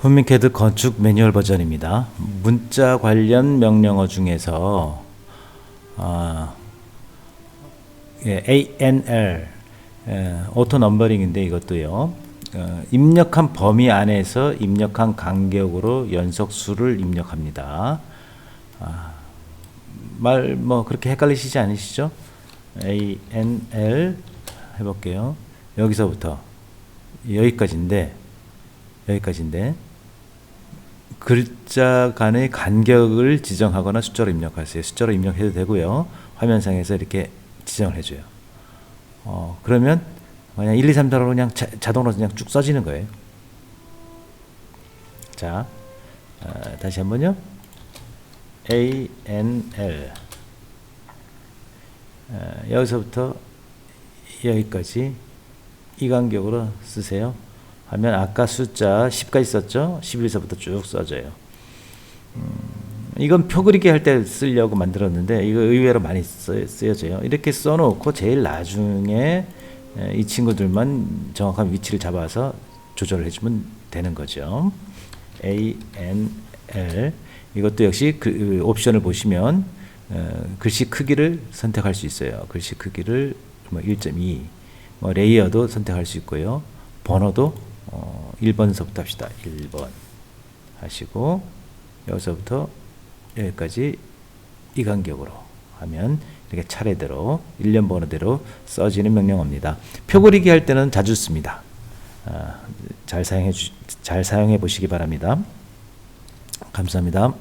훈민캐드 건축 매뉴얼 버전입니다. 문자 관련 명령어 중에서 아, 예, ANL 예, 오토 넘버링인데 이것도요. 어, 입력한 범위 안에서 입력한 간격으로 연속수를 입력합니다. 아, 말뭐 그렇게 헷갈리시지 않으시죠? ANL 해볼게요. 여기서부터 여기까지인데 여기까지인데 글자 간의 간격을 지정하거나 숫자로 입력하세요. 숫자로 입력해도 되고요. 화면상에서 이렇게 지정을 해줘요. 어, 그러면 그냥 1, 2, 3, 4로 그냥 자, 자동으로 그냥 쭉 써지는 거예요. 자, 어, 다시 한번요. A, N, L. 어, 여기서부터 여기까지 이 간격으로 쓰세요. 하면 아까 숫자 10까지 썼죠? 11서부터 쭉 써져요. 음, 이건 표 그리기 할 때 쓰려고 만들었는데 이거 의외로 많이 쓰, 쓰여져요. 이렇게 써놓고 제일 나중에 에, 이 친구들만 정확한 위치를 잡아서 조절을 해주면 되는 거죠. A, N, L 이것도 역시 그, 그 옵션을 보시면 어, 글씨 크기를 선택할 수 있어요. 글씨 크기를 뭐 1.2, 뭐 레이어도 선택할 수 있고요. 번호도 어, 1번서부터 합시다. 1번 하시고 여기서부터 여기까지 이 간격으로 하면 이렇게 차례대로 일련 번호대로 써지는 명령어입니다. 표 그리기 할 때는 자주 씁니다. 아, 잘 사용해 주, 잘 사용해 보시기 바랍니다. 감사합니다.